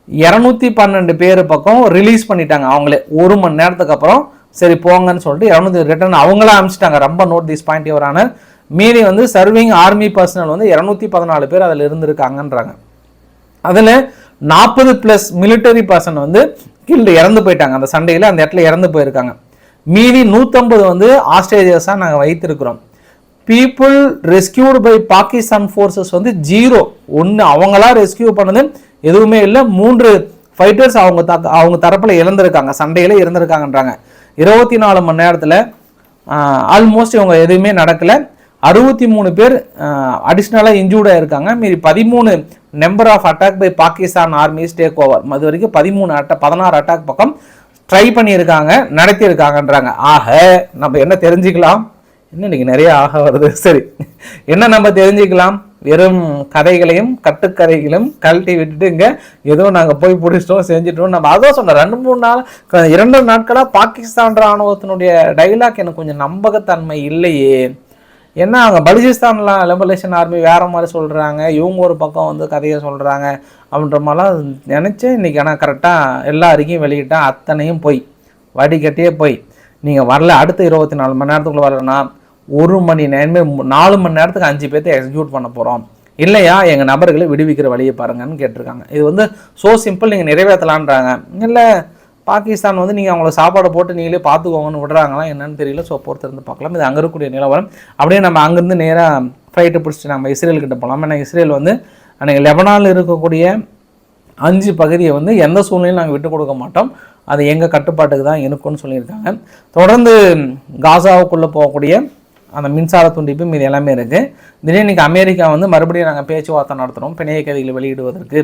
இரநூத்தி பன்னெண்டு பேர் பக்கம் ரிலீஸ் பண்ணிட்டாங்க அவங்களே. ஒரு மணி நேரத்துக்கு அப்புறம் சரி போங்கன்னு சொல்லிட்டு இரநூத்தி ரிட்டர்ன் அவங்களா அனுப்பிச்சிட்டாங்க. ரொம்ப நோட் திஸ் பாயிண்ட் இவரான. மீறி வந்து சர்விங் ஆர்மி பர்சனல் வந்து இரநூத்தி பதினாலு பேர் அதில் இருந்திருக்காங்கன்றாங்க. அதில் நாற்பது ப்ளஸ் மிலிட்டரி பர்சன் வந்து கீழே இறந்து போயிட்டாங்க. அந்த சண்டையில் அந்த இடத்துல இறந்து போயிருக்காங்க. மீதி நூற்றம்பது வந்து ஆஸ்திரேலியர்ஸாக நாங்கள் வைத்திருக்கிறோம். People rescued by Pakistan forces வந்து ஜீரோ ஒன்று அவங்களா ரெஸ்கியூ பண்ணது எதுவுமே இல்லை. மூன்று ஃபைட்டர்ஸ் அவங்க த அவங்க தரப்பில் இழந்திருக்காங்க. சண்டையில் இறந்திருக்காங்கன்றாங்க. இருபத்தி நாலு மணி நேரத்தில் ஆல்மோஸ்ட் இவங்க எதுவுமே நடக்கலை. அறுபத்தி மூணு பேர் அடிஷ்னலாக இன்ஜூர்டாக இருக்காங்க மீறி பதிமூணு number of attack by Pakistan armies take over அது வரைக்கும் பதிமூணு அட்டா பதினாறு அட்டாக் பக்கம் ட்ரை பண்ணியிருக்காங்க நடத்தியிருக்காங்கன்றாங்க. ஆக நம்ம என்ன தெரிஞ்சுக்கலாம்? என்ன இன்னைக்கு நிறைய ஆக வருது? சரி. என்ன நம்ம தெரிஞ்சுக்கலாம்? வெறும் கதைகளையும் கட்டுக்கதைகளையும் கழட்டி விட்டுட்டு இங்கே ஏதோ நாங்கள் போய் பிடிச்சிட்டோம் செஞ்சுட்டோம் நம்ம அதான் சொன்னோம் ரெண்டு மூணு நாள் இரண்டு நாட்களாக பாகிஸ்தான் ராணுவத்தினுடைய டைலாக் எனக்கு கொஞ்சம் நம்பகத்தன்மை இல்லையே. ஏன்னா அங்கே பலுச்சிஸ்தான்லாம் லிபரேஷன் ஆர்மி வேறு மாதிரி சொல்கிறாங்க இவங்க ஒரு பக்கம் வந்து கதையை சொல்கிறாங்க அப்படின்ற மாதிரிலாம் நினச்சேன் இன்றைக்கி ஆனால் கரெக்டாக எல்லா அறிக்கையும் வெளியிட்டால் அத்தனையும் போய் வடிகட்டியே போய். நீங்கள் வரல அடுத்த இருபத்தி நாலு மணி நேரத்துக்குள்ளே வரலன்னா ஒரு மணி நேரம் நாலு மணி நேரத்துக்கு அஞ்சு பேர்த்த எக்ஸிக்யூட் பண்ண போகிறோம் இல்லையா? எங்கள் நபர்களை விடுவிக்கிற வழியை பாருங்கன்னு கேட்டிருக்காங்க. இது வந்து ஸோ சிம்பிள் நீங்கள் நிறைவேற்றலான்றாங்க. இல்லை பாகிஸ்தான் வந்து நீங்கள் அவங்கள சாப்பாடு போட்டு நீங்களே பார்த்துக்கோங்கன்னு விடுறாங்களா என்னன்னு தெரியல. ஸோ பொறுத்திருந்து பார்க்கலாம். இது அங்கே இருக்கக்கூடிய நிலவரம். அப்படியே நம்ம அங்கேருந்து நேராக ஃப்ளைட்டை பிடிச்சிட்டு நம்ம இஸ்ரேல் கிட்ட போகலாம் ஏன்னா இஸ்ரேல் வந்து அன்றைக்கி லெபனானில் இருக்கக்கூடிய அஞ்சு பகுதியை வந்து எந்த சூழ்நிலையும் நாங்கள் விட்டு கொடுக்க மாட்டோம். அது எங்கள் கட்டுப்பாட்டுக்கு தான் இருக்கும்னு சொல்லியிருக்காங்க. தொடர்ந்து காசாவுக்குள்ளே போகக்கூடிய அந்த மின்சார துண்டிப்பு இது எல்லாமே இருக்குது திடீர்னு இன்றைக்கி அமெரிக்கா வந்து மறுபடியும் நாங்கள் பேச்சுவார்த்தை நடத்துகிறோம் பிணைய கைதிகளை வெளியிடுவதற்கு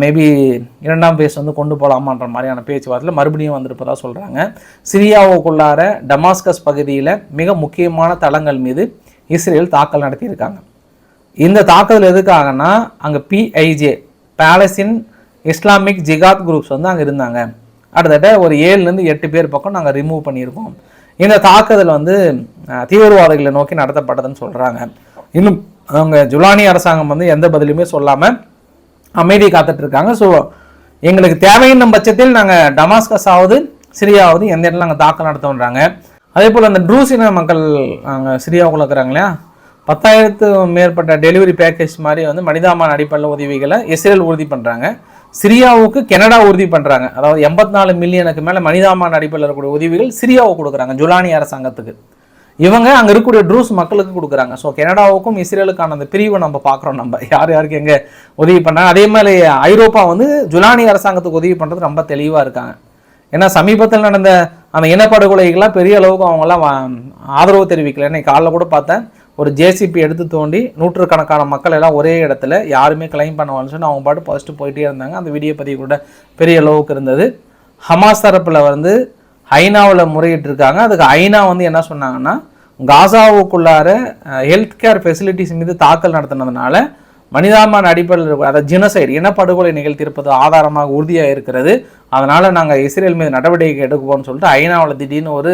மேபி இரண்டாம் பேஸ் வந்து கொண்டு போகலாமான்ற மாதிரியான பேச்சுவார்த்தையில் மறுபடியும் வந்திருப்பதாக சொல்கிறாங்க சிரியாவுக்குள்ளார டமாஸ்கஸ் பகுதியில் மிக முக்கியமான தளங்கள் மீது இஸ்ரேல் தாக்கல் நடத்தியிருக்காங்க. இந்த தாக்குதல் எதுக்காகனா அங்கே PIJ Palestinian Islamic Jihad groups வந்து அங்கே இருந்தாங்க. அடுத்தட்ட ஒரு ஏழுலேருந்து எட்டு பேர் பக்கம் நாங்கள் ரிமூவ் பண்ணியிருக்கோம். இந்த தாக்குதல் வந்து தீவிரவாதிகளை நோக்கி நடத்தப்பட்டதுன்னு சொல்கிறாங்க இன்னும் அவங்க ஜுலானி அரசாங்கம் வந்து எந்த பதிலுமே சொல்லாமல் அமைதி காத்துட்டு இருக்காங்க ஸோ எங்களுக்கு தேவையின் பட்சத்தில் நாங்கள் டமாஸ்கஸ் ஆகுது சிரியாவது எந்த இடத்துல நாங்கள் தாக்கல் நடத்தோன்றாங்க அதே போல் அந்த ட்ரூசின மக்கள் அங்கே சிரியாவுக்குள்ள இருக்கிறாங்க இல்லையா? பத்தாயிரத்து மேற்பட்ட டெலிவரி பேக்கேஜ் மாதிரி வந்து மனிதாமான அடிப்படையில் உதவிகளை இஸ்ரேல் உறுதி பண்ணுறாங்க சிரியாவுக்கு கனடா உறுதி பண்ணுறாங்க அதாவது எண்பத்தி நாலு மில்லியனுக்கு மேலே மனிதாமான அடிப்படையில் இருக்கக்கூடிய உதவிகள் சிரியாவுக்கு கொடுக்குறாங்க ஜுலானி அரசாங்கத்துக்கு. இவங்க அங்கே இருக்கக்கூடிய ட்ரூஸ் மக்களுக்கு கொடுக்குறாங்க. ஸோ கனடாவுக்கும் இஸ்ரேலுக்கான அந்த பிரிவை நம்ம பார்க்குறோம். நம்ம யார் யாருக்கு எங்கே உதவி பண்ணாங்க அதே மாதிரி ஐரோப்பா வந்து ஜுலானி அரசாங்கத்துக்கு உதவி பண்ணுறது ரொம்ப தெளிவாக இருக்காங்க. ஏன்னா சமீபத்தில் நடந்த அந்த இனப்படுகொலைகள்லாம் பெரிய அளவுக்கு அவங்கெல்லாம் ஆதரவு தெரிவிக்கல. இன்னைக்கு காலைல கூட பார்த்தேன் ஒரு ஜேசிபி எடுத்து தோண்டி நூற்றுக்கணக்கான மக்கள் எல்லாம் ஒரே இடத்துல யாருமே கிளைம் பண்ணுவான்னு சொல்லி அவங்க பாட்டு ஃபஸ்ட்டு போயிட்டே இருந்தாங்க. அந்த வீடியோ பதிவு கூட பெரிய அளவுக்கு இருந்தது. ஹமாஸ் தரப்பில் வந்து ஐநாவில் முறையிட்டு இருக்காங்க அதுக்கு ஐநா வந்து என்ன சொன்னாங்கன்னா காசாவுக்குள்ளார ஹெல்த் கேர் ஃபெசிலிட்டிஸ் மீது தாக்கல் நடத்தினதுனால மனிதாபிமான அடிப்படையில் இருக்க- அதாவது ஜினசைடு இனப்படுகொலை நிகழ்த்தியிருப்பது ஆதாரமாக உறுதியாக இருக்கிறது அதனால் நாங்கள் இஸ்ரேல் மீது நடவடிக்கை எடுக்குவோம்னு சொல்லிட்டு ஐநாவில் திடீர்னு ஒரு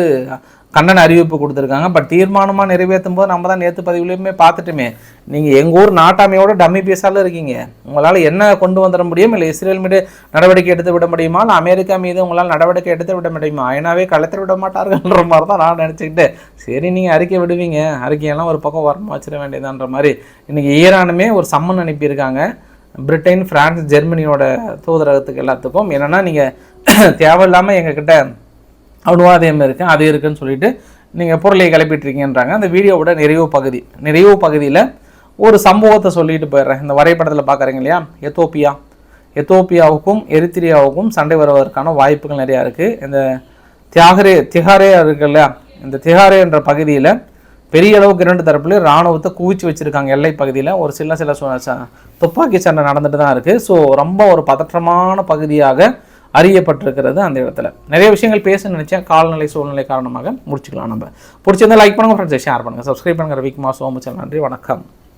கண்டன அறிவிப்பு கொடுத்துருக்காங்க. பட் தீர்மானமாக நிறைவேற்றும் போது நம்ம தான் நேற்று பதிவுலையுமே பார்த்துட்டுமே. நீங்கள் எங்கள் ஊர் நாட்டாமையோட டம்மி பீஸால இருக்கீங்க. உங்களால் என்ன கொண்டு வந்துட முடியும்? இல்லை இஸ்ரேல் மீது நடவடிக்கை எடுத்து விட முடியுமா? இல்லை அமெரிக்கா மீது உங்களால் நடவடிக்கை எடுத்து விட முடியுமா? ஐநாவே கலத்தி விட மாட்டார்கள்ன்ற மாதிரி தான் நான் நினச்சிக்கிட்டு சரி நீங்கள் அறிக்கை விடுவீங்க. அறிக்கையெல்லாம் ஒரு பக்கம் வரணும் வச்சிட வேண்டியதான்ற மாதிரி. இன்றைக்கி ஈரானுமே ஒரு சம்மன் அனுப்பியிருக்காங்க. பிரிட்டன் பிரான்ஸ் ஜெர்மனியோட தூதரகத்துக்கு எல்லாத்துக்கும். என்னென்னா நீங்கள் தேவையில்லாமல் எங்ககிட்ட அணுவாதயம் இருக்கு அது இருக்குன்னு சொல்லிட்டு நீங்கள் பொருளை கிளப்பிட்டுருக்கீங்கன்றாங்க. அந்த வீடியோவோட நிறைவு பகுதி நிறைவு பகுதியில் ஒரு சம்பவத்தை சொல்லிட்டு போயிடுறேன். இந்த வரைபடத்தில் பார்க்குறீங்க இல்லையா? எத்தோப்பியா. எத்தோப்பியாவுக்கும் எரித்திரியாவுக்கும் சண்டை வருவதற்கான வாய்ப்புகள் நிறையா இருக்குது இந்த தியாகரே திகாரே இருக்குல்ல இந்த திகாரே என்ற பகுதியில் பெரிய அளவுக்கு இரண்டு தரப்புலையும் ராணுவத்தை குவிச்சு வச்சுருக்காங்க. எல்லை பகுதியில் ஒரு சில சில துப்பாக்கி சண்டை நடந்துட்டு தான் இருக்குது ஸோ ரொம்ப ஒரு பதற்றமான பகுதியாக அறியப்பட்டிருக்கிறது அந்த இடத்துல. நிறைய விஷயங்கள் பேச நினச்சேன். காலநிலை சூழ்நிலை காரணமாக முடிச்சுக்கலாம் நம்ம. பிடிச்சிருந்தா லைக் பண்ணுங்கள் ஃப்ரெண்ட்ஸை ஷேர் பண்ணுங்கள் சப்ஸ்கிரைப் பண்ணுங்க. ரவிக்குமார் சோமச்சல் நன்றி வணக்கம்.